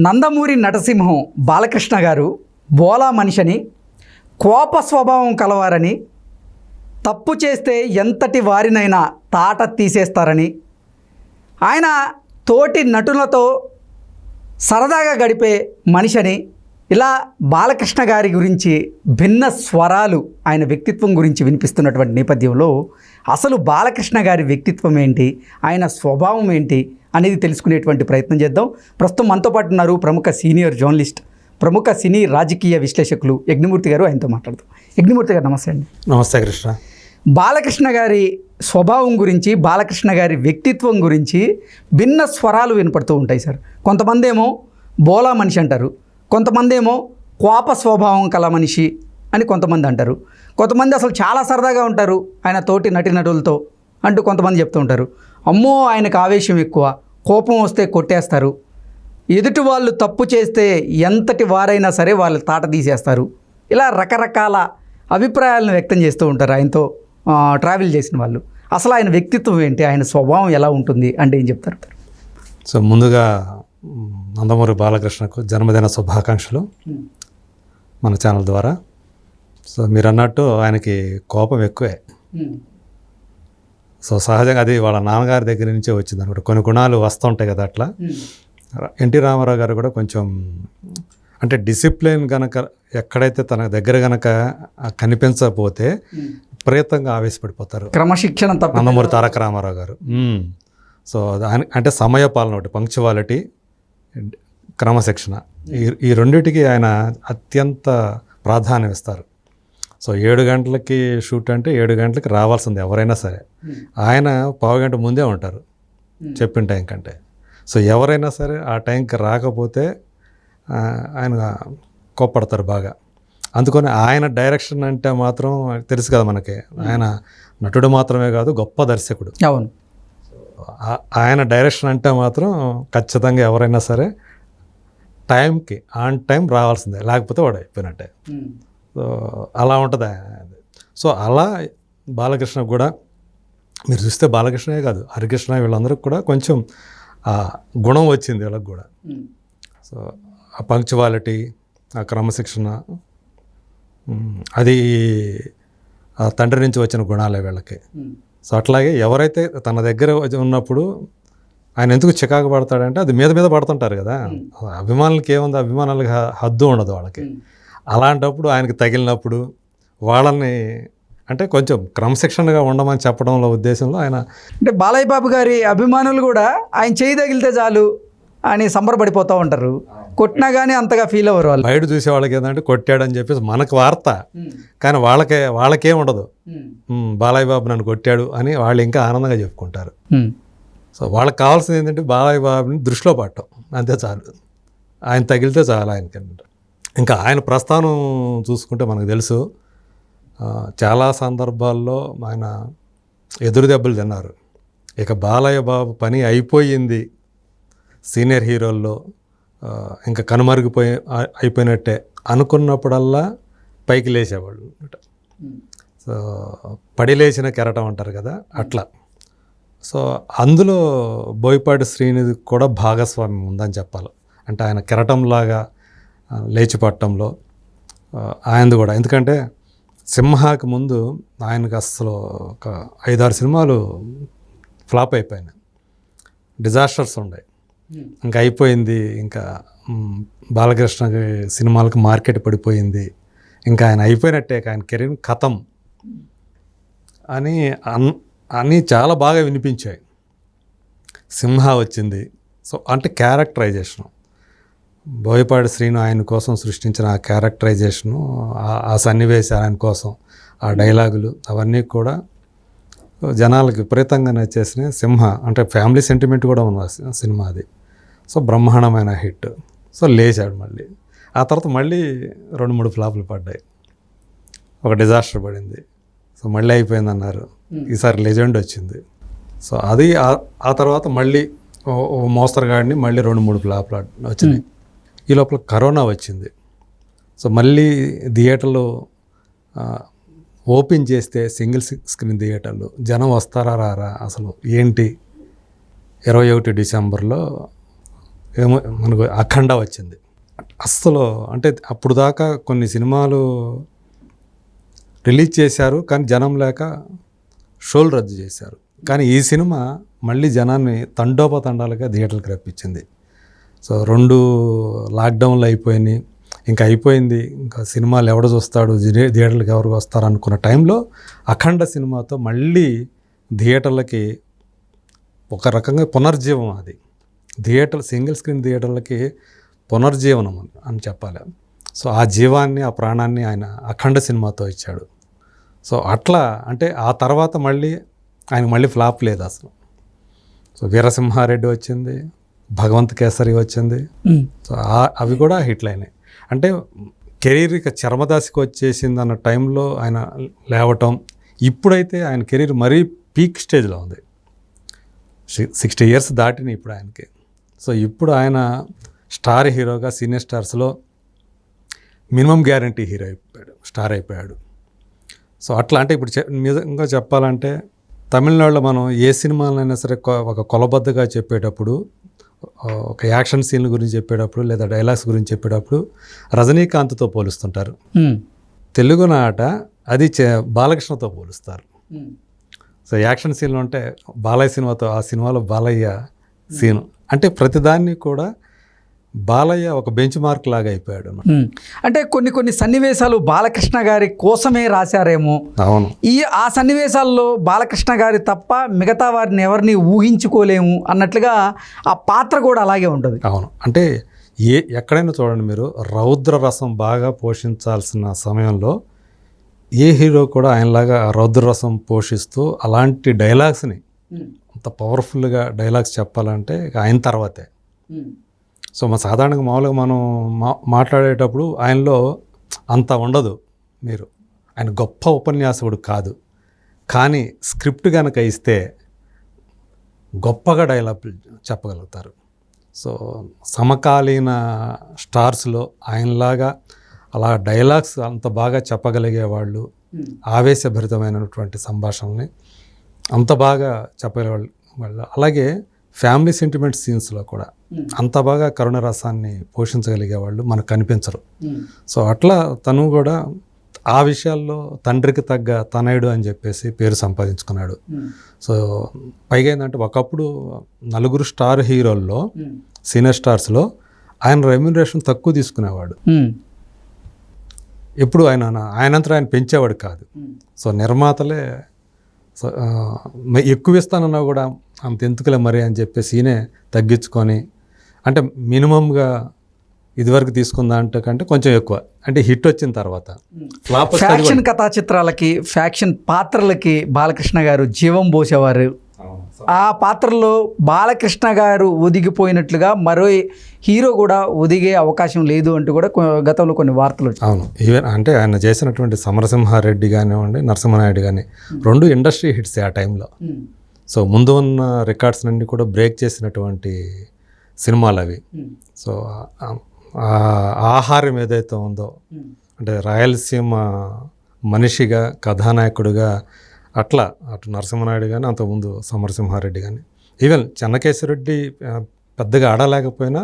నందమూరి నటసింహం బాలకృష్ణ గారు బోలా మనిషిని కోప స్వభావం కలవారని తప్పు చేస్తే ఎంతటి వారినైనా తాట తీసేస్తారని ఆయన తోటి నటులతో సరదాగా గడిపే మనిషిని ఇలా బాలకృష్ణ గారి గురించి భిన్న స్వరాలు ఆయన వ్యక్తిత్వం గురించి వినిపిస్తున్నటువంటి నేపథ్యంలో అసలు బాలకృష్ణ గారి వ్యక్తిత్వం ఏంటి ఆయన స్వభావం ఏంటి అనేది తెలుసుకునేటువంటి ప్రయత్నం చేద్దాం. ప్రస్తుతం మనతో పాటు ఉన్నారు ప్రముఖ సీనియర్ జర్నలిస్ట్ ప్రముఖ సినీ రాజకీయ విశ్లేషకులు యజ్ఞమూర్తి గారు. ఆయనతో మాట్లాడుతాం యజ్ఞమూర్తి గారు నమస్తే అండి. నమస్తే కృష్ణ. బాలకృష్ణ గారి స్వభావం గురించి బాలకృష్ణ గారి వ్యక్తిత్వం గురించి భిన్న స్వరాలు వినపడుతూ ఉంటాయి సార్. కొంతమంది ఏమో బోలా మనిషి అంటారు కొంతమంది ఏమో కోప స్వభావం కల మనిషి అని కొంతమంది అంటారు. కొంతమంది అసలు చాలా సరదాగా ఉంటారు ఆయన తోటి నటీనటులతో. అంటూ కొంతమంది చెప్తూ ఉంటారు. అమ్మో ఆయనకు ఆవేశం ఎక్కువ. కోపం వస్తే కొట్టేస్తారు. ఎదుటి వాళ్ళు తప్పు చేస్తే ఎంతటి వారైనా సరే వాళ్ళు తాట తీసేస్తారు. ఇలా రకరకాల అభిప్రాయాలను వ్యక్తం చేస్తూ ఉంటారు ఆయనతో ట్రావెల్ చేసిన వాళ్ళు. అసలు ఆయన వ్యక్తిత్వం ఏంటి? ఆయన స్వభావం ఎలా ఉంటుంది? అంటే ఏం చెప్తారు? సో ముందుగా నందమూరి బాలకృష్ణకు జన్మదిన శుభాకాంక్షలు మన ఛానల్ ద్వారా. సో మీరు అన్నట్టు ఆయనకి కోపం ఎక్కువే. సో సహజంగా అది వాళ్ళ నాన్నగారి దగ్గర నుంచే వచ్చింది అనమాట కొన్ని గుణాలు వస్తుంటాయి కదా అట్లా. ఎన్టీ రామారావు గారు కూడా కొంచెం అంటే డిసిప్లిన్ గనక ఎక్కడైతే తన దగ్గర గనక కనిపించకపోతే విపరీతంగా ఆవేశపడిపోతారు. క్రమశిక్షణ నందమూరి తారక రామారావు గారు. మ్మ్. సో అంటే సమయ పాలన ఒకటి పంక్చువాలిటీ క్రమశిక్షణ. ఈ ఈ రెండిటికి ఆయన అత్యంత ప్రాధాన్యం ఇస్తారు. సో ఏడు గంటలకి షూట్ అంటే ఏడు గంటలకి రావాల్సింది ఎవరైనా సరే. ఆయన పావు గంట ముందే ఉంటారు చెప్పిన టైం కంటే. సో ఎవరైనా సరే ఆ టైంకి రాకపోతే ఆయన కోప్పడతారు బాగా. అందుకని ఆయన డైరెక్షన్ అంటే మాత్రం తెలుసు కదా మనకి. ఆయన నటుడు మాత్రమే కాదు గొప్ప దర్శకుడు. అవును. ఆయన డైరెక్షన్ అంటే మాత్రం ఖచ్చితంగా ఎవరైనా సరే టైంకి ఆన్ టైం రావాల్సిందే. లేకపోతే వాడు అయిపోయినట్టే. అలా ఉంటుంది. సో అలా బాలకృష్ణ కూడా మీరు చూస్తే బాలకృష్ణే కాదు హరికృష్ణ వీళ్ళందరికీ కూడా కొంచెం ఆ గుణం వచ్చింది వీళ్ళకి కూడా. సో ఆ పంక్చువాలిటీ ఆ క్రమశిక్షణ అది ఆ తండ్రి నుంచి వచ్చిన గుణాలే వీళ్ళకి. సో అట్లాగే ఎవరైతే తన దగ్గర ఉన్నప్పుడు ఆయన ఎందుకు చికాకు పడతాడంటే అది మీద మీద పడుతుంటారు కదా. అభిమానులకి ఏముంది? అభిమానులకి హద్దు ఉండదు వాళ్ళకి. అలాంటప్పుడు ఆయనకి తగిలినప్పుడు వాళ్ళని అంటే కొంచెం క్రమశిక్షణగా ఉండమని చెప్పడంలో ఉద్దేశంలో ఆయన అంటే బాలయ్య బాబు గారి అభిమానులు కూడా ఆయన చేయి తగిలితే చాలు అని సంబరపడిపోతూ ఉంటారు. కొట్టినా కానీ అంతగా ఫీల్ అవ్వరు వాళ్ళు. బయట చూసే వాళ్ళకి ఏంటంటే కొట్టాడని చెప్పేసి మనకు వార్త. కానీ వాళ్ళకే వాళ్ళకేం ఉండదు. "ఉమ్, బాలయ్య బాబు నన్ను కొట్టాడు అని వాళ్ళు ఇంకా ఆనందంగా చెప్పుకుంటారు. సో వాళ్ళకి కావాల్సింది ఏంటంటే బాలయ్య బాబుని దృష్టిలో పట్టడం. అంతే చాలు. ఆయన తగిలితే చాలు ఆయనకి. ఇంకా ఆయన ప్రస్థానం చూసుకుంటే మనకు తెలుసు. చాలా సందర్భాల్లో ఆయన ఎదురు దెబ్బలు తిన్నారు. ఇక బాలయ్య బాబు పని అయిపోయింది. సీనియర్ హీరోల్లో ఇంకా కనుమరుగిపోయి అయిపోయినట్టే అనుకున్నప్పుడల్లా పైకి లేచేవాళ్ళు అనమాట సో పడి లేచిన కెరటం అంటారు కదా అట్లా. సో అందులో బోయపాటి శ్రీనిధి కూడా భాగస్వామ్యం ఉందని చెప్పాలి. అంటే ఆయన కెరటంలాగా ఆ, లేచి పట్టడంలో ఆ, ఆయనది కూడా. ఎందుకంటే సింహాకి ముందు ఆయనకు అసలు ఒక ఐదారు సినిమాలు ఫ్లాప్ అయిపోయినాయి. డిజాస్టర్స్ ఉన్నాయి ఇంకా అయిపోయింది. ఇంకా బాలకృష్ణ సినిమాలకు మార్కెట్ పడిపోయింది. ఇంకా ఆయన అయిపోయినట్టే ఆయన కెరీర్ కథం. అని అన్ అని చాలా బాగా వినిపించాయి. సింహ వచ్చింది. సో అంటే క్యారెక్టరైజేషన్ బోయపాటి శ్రీను ఆయన కోసం సృష్టించిన ఆ క్యారెక్టరైజేషను ఆ- సన్నివేశాలు ఆయన కోసం ఆ డైలాగులు అవన్నీ కూడా జనాలకు విపరీతంగా నచ్చేసినాయి సింహ అంటే ఫ్యామిలీ సెంటిమెంట్ కూడా ఉన్న సినిమా అది. సో బ్రహ్మాండమైన హిట్. సో లేచాడు మళ్ళీ. ఆ తర్వాత మళ్ళీ రెండు మూడు ఫ్లాపులు పడ్డాయి. ఒక డిజాస్టర్ పడింది. సో మళ్ళీ అయిపోయింది అన్నారు ఈసారి లెజెండ్ వచ్చింది. సో అది ఆ- తర్వాత మళ్ళీ ఓ మోస్తరుగాడిని మళ్ళీ రెండు మూడు ఫ్లాపులు వచ్చినాయి. ఈ లోపల కరోనా వచ్చింది. సో మళ్ళీ థియేటర్లో ఓపెన్ చేస్తే సింగిల్ స్క్రీన్ థియేటర్లు. జనం వస్తారా రారా? అసలు ఏంటి? ఇరవై ఒకటి డిసెంబర్లో ఏమో మనకు అఖండ వచ్చింది. అస్సలు అంటే అప్పుడు దాకా కొన్ని సినిమాలు రిలీజ్ చేశారు కానీ జనం లేక షోలు రద్దు చేశారు. కానీ ఈ సినిమా మళ్ళీ జనాన్ని తండోపతండాలుగా థియేటర్కి రప్పించింది. సో రెండు లాక్డౌన్లు అయిపోయినాయి. ఇంకా అయిపోయింది. ఇంకా సినిమాలు ఎవడు చూస్తాడు? థియేటర్లకు ఎవరు వస్తారు అనుకున్న టైంలో అఖండ సినిమాతో మళ్ళీ థియేటర్లకి ఒక రకంగా పునర్జీవం అది. థియేటర్ సింగిల్ స్క్రీన్ థియేటర్లకి పునర్జీవనం అని చెప్పాలి. సో ఆ జీవాన్ని ఆ ప్రాణాన్ని ఆయన అఖండ సినిమాతో ఇచ్చాడు. సో అట్లా అంటే ఆ తర్వాత మళ్ళీ ఆయన మళ్ళీ ఫ్లాప్ లేదు అసలు. సో వీరసింహారెడ్డి వచ్చింది. భగవంత్ కేసరి వచ్చింది. సో అవి కూడా హిట్లు అయినాయి అంటే కెరీర్ ఇక చర్మదాసికి వచ్చేసింది అన్న టైంలో ఆయన లేవటం ఇప్పుడైతే ఆయన కెరీర్ మరీ పీక్ స్టేజ్లో ఉంది. సిక్స్టీ ఇయర్స్ దాటినాయి ఇప్పుడు ఆయనకి. సో ఇప్పుడు ఆయన స్టార్ హీరోగా సీనియర్ స్టార్స్లో మినిమం గ్యారంటీ హీరో అయిపోయాడు స్టార్ అయిపోయాడు. సో అట్లా అంటే ఇప్పుడు నిజంగా చెప్పాలంటే తమిళనాడులో మనం ఏ సినిమాలైనా సరే ఒక కొలబద్దగా చెప్పేటప్పుడు ఒక యాక్షన్ సీన్ల గురించి చెప్పేటప్పుడు లేదా డైలాగ్స్ గురించి చెప్పేటప్పుడు రజనీకాంత్తో పోలుస్తుంటారు. ఉమ్, తెలుగునాట అది చే- బాలకృష్ణతో పోలుస్తారు. సో యాక్షన్ సీన్లు అంటే బాలయ్య సినిమాతో ఆ సినిమాలో బాలయ్య సీన్. అంటే ప్రతిదాన్ని కూడా బాలయ్య ఒక బెంచ్ మార్క్ లాగా అయిపోయాడు. అంటే కొన్ని కొన్ని సన్నివేశాలు బాలకృష్ణ గారి కోసమే రాశారేమో. అవును. ఈ ఆ సన్నివేశాల్లో బాలకృష్ణ గారి తప్ప మిగతా వారిని ఎవరిని ఊహించుకోలేము అన్నట్లుగా ఆ పాత్ర కూడా అలాగే ఉంటుంది. అవును. అంటే ఏ ఎక్కడైనా చూడండి మీరు రౌద్ర రసం బాగా పోషించాల్సిన సమయంలో ఏ హీరో కూడా ఆయనలాగా రౌద్ర రసం పోషిస్తూ అలాంటి డైలాగ్స్ని అంత పవర్ఫుల్గా డైలాగ్స్ చెప్పాలంటే ఆయన తర్వాతే. సో మా సాధారణంగా మామూలుగా మనం మా మాట్లాడేటప్పుడు ఆయనలో అంత ఉండదు మీరు. ఆయన గొప్ప ఉపన్యాసకుడు కాదు. కానీ స్క్రిప్ట్ కనుక ఇస్తే గొప్పగా డైలాగ్ చెప్పగలుగుతారు. సో సమకాలీన స్టార్స్లో ఆయనలాగా అలా డైలాగ్స్ అంత బాగా చెప్పగలిగే వాళ్ళు ఆవేశభరితమైనటువంటి సంభాషణని అంత బాగా చెప్పగలిగే వాళ్ళు వాళ్ళు. అలాగే ఫ్యామిలీ సెంటిమెంట్ సీన్స్లో కూడా అంత బాగా కరుణ రసాన్ని పోషించగలిగే వాళ్ళు మనకు కనిపించరు. సో అట్లా తను కూడా ఆ విషయాల్లో తండ్రికి తగ్గ తనయుడు అని చెప్పేసి పేరు సంపాదించుకున్నాడు. సో పైగా ఏంటంటే ఒకప్పుడు నలుగురు స్టార్ హీరోల్లో సీనియర్ స్టార్స్లో ఆయన రెమ్యునరేషన్ తక్కువ తీసుకునేవాడు. ఎప్పుడు ఆయన ఆయనంతరం ఆయన పెంచేవాడు కాదు. సో నిర్మాతలే ఎక్కువ ఇస్తానన్నా కూడా అంత ఎందుకులే మరి అని చెప్పేసి ఈయనే తగ్గించుకొని అంటే మినిమంగా ఇదివరకు తీసుకుందా అంటే కంటే కొంచెం ఎక్కువ. అంటే హిట్ వచ్చిన తర్వాత. ఫ్లాప్ ఫ్యాక్షన్ కథా చిత్రాలకి ఫ్యాక్షన్ పాత్రలకి బాలకృష్ణ గారు జీవం పోసేవారు. ఆ పాత్రలో బాలకృష్ణ గారు ఒదిగిపోయినట్లుగా మరో హీరో కూడా ఒదిగే అవకాశం లేదు అంటూ కూడా గతంలో కొన్ని వార్తలు అవును. ఈవెన్ అంటే ఆయన చేసినటువంటి సమరసింహారెడ్డి కానివ్వండి నరసింహనాయుడు కానీ రెండు ఇండస్ట్రీ హిట్స్ ఆ టైంలో. సో ముందు ఉన్న రికార్డ్స్ నుండి కూడా బ్రేక్ చేసినటువంటి సినిమాలు అవి సో ఆ- ఆ ఆహారం ఏదైతే ఉందో అంటే రాయలసీమ మనిషిగా కథానాయకుడిగా అట్లా అటు నరసింహనాయుడు కానీ అంతకుముందు సమరసింహారెడ్డి కానీ ఈవెన్ చెన్నకేశ్వరరెడ్డి ఆ, పెద్దగా ఆడలేకపోయినా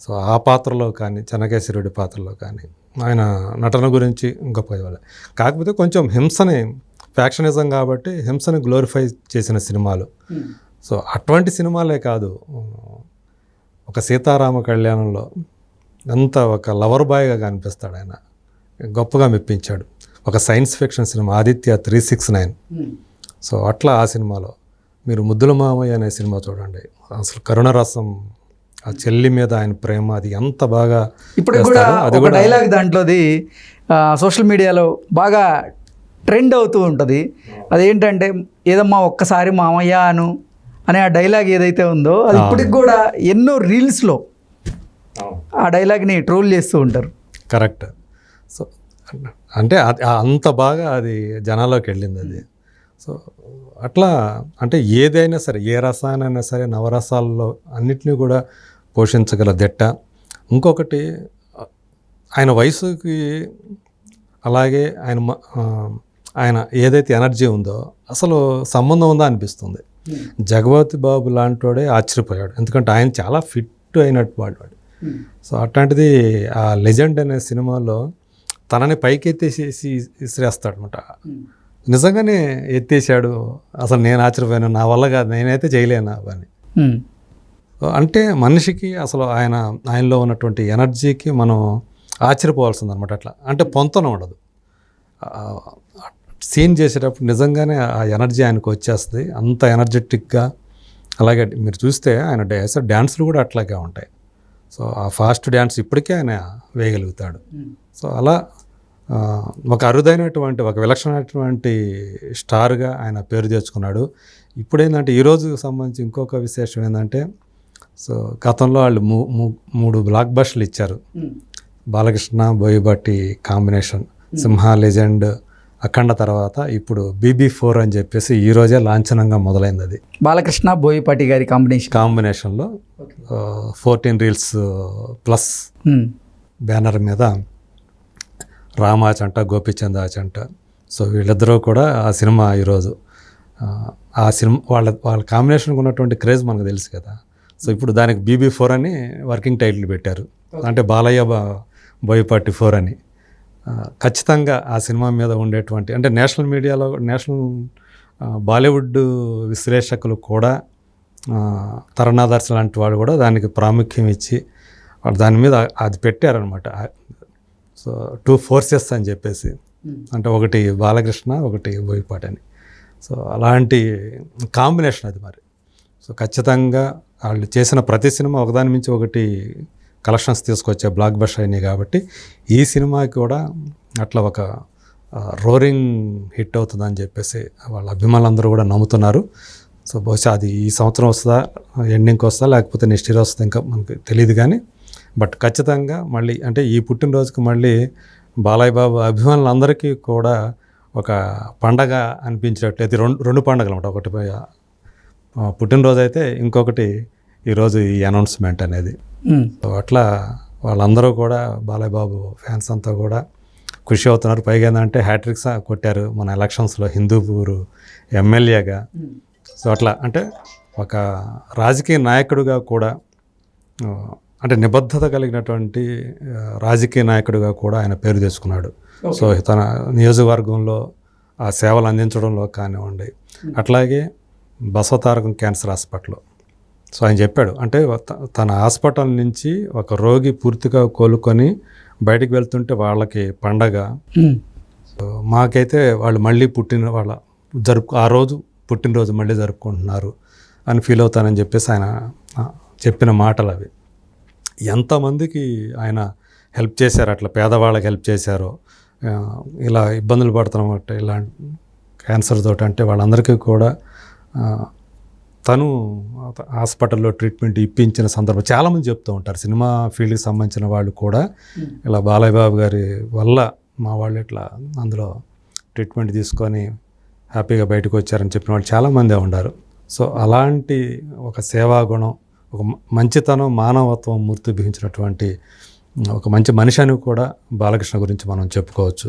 సో ఆ పాత్రలో కానీ చెన్నకేశ్వరరెడ్డి పాత్రలో కానీ ఆయన నటన గురించి గొప్ప ఇవ్వాలి కాకపోతే కొంచెం హింసని ఫ్యాక్షనిజం కాబట్టి హింసని గ్లోరిఫై చేసిన సినిమాలు. సో అటువంటి సినిమాలే కాదు. ఒక సీతారామ కళ్యాణంలో ఎంత ఒక లవర్ బాయ్గా కనిపిస్తాడు ఆయన. గొప్పగా మెప్పించాడు. ఒక science fiction cinema Aditya three six nine. So అట్లా ఆ సినిమాలో మీరు ముద్దుల మామయ్య అనే సినిమా చూడండి. అసలు కరుణరసం ఆ చెల్లి మీద ఆయన ప్రేమ అది ఎంత బాగా ఇప్పుడు కూడా అది కూడా డైలాగ్ దాంట్లోది సోషల్ మీడియాలో బాగా ట్రెండ్ అవుతూ ఉంటుంది. అదేంటంటే ఏదమ్మా ఒక్కసారి మామయ్య అను అనే ఆ డైలాగ్ ఏదైతే ఉందో అది ఇప్పటికి కూడా ఎన్నో రీల్స్లో ఆ డైలాగ్ని ట్రోల్ చేస్తూ ఉంటారు. కరెక్ట్. సో అంటే అది అంత బాగా అది జనాల్లోకి వెళ్ళింది అది. సో అట్లా అంటే ఏదైనా సరే ఏ రసాయనైనా సరే నవరసాల్లో అన్నిటినీ కూడా పోషించగల దిట్ట. ఇంకొకటి ఆయన వయసుకి అలాగే ఆయన ఆయన ఏదైతే ఎనర్జీ ఉందో అసలు సంబంధం ఉందా అనిపిస్తుంది. జగవతి బాబు లాంటోడే ఆశ్చర్యపోయాడు ఎందుకంటే ఆయన చాలా ఫిట్ అయినట్టు వాడు వాడు సో అట్లాంటిది ఆ లెజెండ్ అనే సినిమాలో తనని పైకి ఎత్తేసేసి ఇసిరేస్తాడు అనమాట నిజంగానే ఎత్తేసాడు. అసలు నేను ఆశ్చర్యపోయాను. నా వల్ల కాదు. నేనైతే చేయలేను ఉమ్. అంటే మనిషికి అసలు ఆయన ఆయనలో ఉన్నటువంటి ఎనర్జీకి మనం ఆశ్చర్యపోవాల్సింది అనమాట అట్లా. అంటే పొంతన ఉండదు. సీన్ చేసేటప్పుడు నిజంగానే ఆ ఎనర్జీ ఆయనకు వచ్చేస్తుంది. అంత ఎనర్జెటిక్గా అలాగే మీరు చూస్తే ఆయన డ్యాన్స్ డ్యాన్సులు కూడా అట్లాగే ఉంటాయి. సో ఆ ఫాస్ట్ డ్యాన్స్ ఇప్పటికే ఆయన వేయగలుగుతాడు. సో అలా ఒక అరుదైనటువంటి ఒక విలక్షణమైనటువంటి స్టార్గా ఆయన పేరు తెచ్చుకున్నాడు. ఇప్పుడు ఏంటంటే ఈ రోజుకు సంబంధించి ఇంకొక విశేషం ఏంటంటే సో గతంలో వాళ్ళు మూడు బ్లాక్ బస్టర్లు ఇచ్చారు. బాలకృష్ణ బోయబట్టి కాంబినేషన్ సింహ లెజెండ్ అఖండ తర్వాత ఇప్పుడు బీబీ ఫోర్ అని చెప్పేసి ఈ రోజే లాంఛనంగా మొదలైంది అది. బాలకృష్ణ బోయపాటి గారి కాంబినేషన్. కాంబినేషన్లో ఫోర్టీన్ రీల్స్ ప్లస్. బ్యానర్ మీద రామాచంట గోపిచందాచంట సో వీళ్ళిద్దరూ కూడా ఆ సినిమా ఈరోజు ఆ, సినిమా వాళ్ళ వాళ్ళ కాంబినేషన్కి ఉన్నటువంటి క్రేజ్ మనకు తెలుసు కదా. సో ఇప్పుడు దానికి బీబీ ఫోర్ అని వర్కింగ్ టైటిల్ పెట్టారు. అంటే బాలయ్య బా బోయపాటి ఫోర్ అని. ఖచ్చితంగా ఆ సినిమా మీద ఉండేటువంటి అంటే నేషనల్ మీడియాలో నేషనల్ బాలీవుడ్ విశ్లేషకులు కూడా తరుణాదర్శ లాంటి వాళ్ళు కూడా దానికి ప్రాముఖ్యం ఇచ్చి వాళ్ళు దాని మీద అది పెట్టారనమాట. సో టూ ఫోర్సెస్ అని చెప్పేసి. అంటే ఒకటి బాలకృష్ణ ఒకటి బోయపాటి అని సో అలాంటి కాంబినేషన్ అది మరి. సో ఖచ్చితంగా వాళ్ళు చేసిన ప్రతి సినిమా ఒకదాని మించి ఒకటి కలెక్షన్స్ తీసుకొచ్చే బ్లాక్ బస్టర్ అయినాయి కాబట్టి ఈ సినిమాకి కూడా అట్లా ఒక రోరింగ్ హిట్ అవుతుందని చెప్పేసి వాళ్ళ అభిమానులందరూ కూడా నమ్ముతున్నారు. సో బహుశా అది ఈ సంవత్సరం వస్తుందా ఎండింగ్కి వస్తుందా లేకపోతే నెక్స్ట్ ఇయర్ వస్తుందా ఇంకా మనకు తెలియదు కానీ. బట్ ఖచ్చితంగా మళ్ళీ అంటే ఈ పుట్టినరోజుకి మళ్ళీ బాలయ్య బాబు అభిమానులందరికీ కూడా ఒక పండగ అనిపించేటట్టు అది రెండు రెండు పండగలు అనమాట ఒకటి పుట్టినరోజు అయితే ఇంకొకటి ఈరోజు ఈ అనౌన్స్మెంట్ అనేది. సో అట్లా వాళ్ళందరూ కూడా బాలయ్య బాబు ఫ్యాన్స్ అంతా కూడా ఖుషి అవుతున్నారు. పైగా ఏంటంటే హ్యాట్రిక్స్ కొట్టారు మన ఎలక్షన్స్లో హిందూపూర్ ఎమ్మెల్యేగా. సో అట్లా అంటే ఒక రాజకీయ నాయకుడిగా కూడా అంటే నిబద్ధత కలిగినటువంటి రాజకీయ నాయకుడిగా కూడా ఆయన పేరు తెచ్చుకున్నాడు. సో తన నియోజకవర్గంలో ఆ సేవలు అందించడంలో కానివ్వండి. అట్లాగే బసవతారకం క్యాన్సర్ హాస్పిటల్ సో ఆయన చెప్పాడు అంటే తన హాస్పిటల్ నుంచి ఒక రోగి పూర్తిగా కోలుకొని బయటికి వెళ్తుంటే వాళ్ళకి పండగ. సో మాకైతే వాళ్ళు మళ్ళీ పుట్టిన వాళ్ళ జరుపు ఆ రోజు పుట్టినరోజు మళ్ళీ జరుపుకుంటున్నారు అని ఫీల్ అవుతానని చెప్పేసి ఆయన చెప్పిన మాటలు అవి ఎంతమందికి ఆయన హెల్ప్ చేశారు అట్లా పేదవాళ్ళకి హెల్ప్ చేశారో ఇలా ఇబ్బందులు పడుతున్నమాట ఇలా క్యాన్సర్ తోటి అంటే వాళ్ళందరికీ కూడా తను హాస్పిటల్లో ట్రీట్మెంట్ ఇప్పించిన సందర్భం చాలామంది చెప్తూ ఉంటారు. సినిమా ఫీల్డ్కి సంబంధించిన వాళ్ళు కూడా ఇలా బాలయ్య బాబు గారి వల్ల మా వాళ్ళు ఇట్లా అందులో ట్రీట్మెంట్ తీసుకొని హ్యాపీగా బయటకు వచ్చారని చెప్పిన వాళ్ళు చాలామందే ఉన్నారు. సో అలాంటి ఒక సేవా గుణం ఒక మంచితనం మానవత్వం మూర్తి బిగించినటువంటి ఒక మంచి మనిషి అని కూడా బాలకృష్ణ గురించి మనం చెప్పుకోవచ్చు.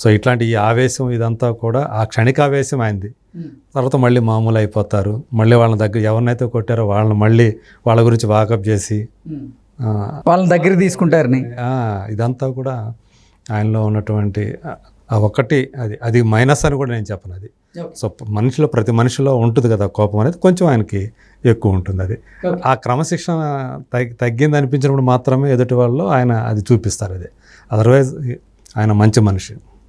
సో ఇట్లాంటి ఈ ఆవేశం ఇదంతా కూడా ఆ క్షణిక ఆవేశం అయింది తర్వాత మళ్ళీ మామూలు అయిపోతారు మళ్ళీ వాళ్ళ దగ్గర ఎవరినైతే కొట్టారో వాళ్ళని మళ్ళీ వాళ్ళ గురించి వాకప్ చేసి వాళ్ళని దగ్గర తీసుకుంటారని. ఆ, ఇదంతా కూడా ఆయనలో ఉన్నటువంటి ఆ- ఒక్కటి అది అది మైనస్ అని కూడా నేను చెప్పను అది. సో మనిషిలో ప్రతి మనిషిలో ఉంటుంది కదా కోపం అనేది కొంచెం ఆయనకి ఎక్కువ ఉంటుంది అది. ఆ క్రమశిక్షణ తగ్గి తగ్గింది అనిపించినప్పుడు మాత్రమే ఎదుటి వాళ్ళు ఆయన అది చూపిస్తారు అది. అదర్వైజ్ ఆయన మంచి మనిషి.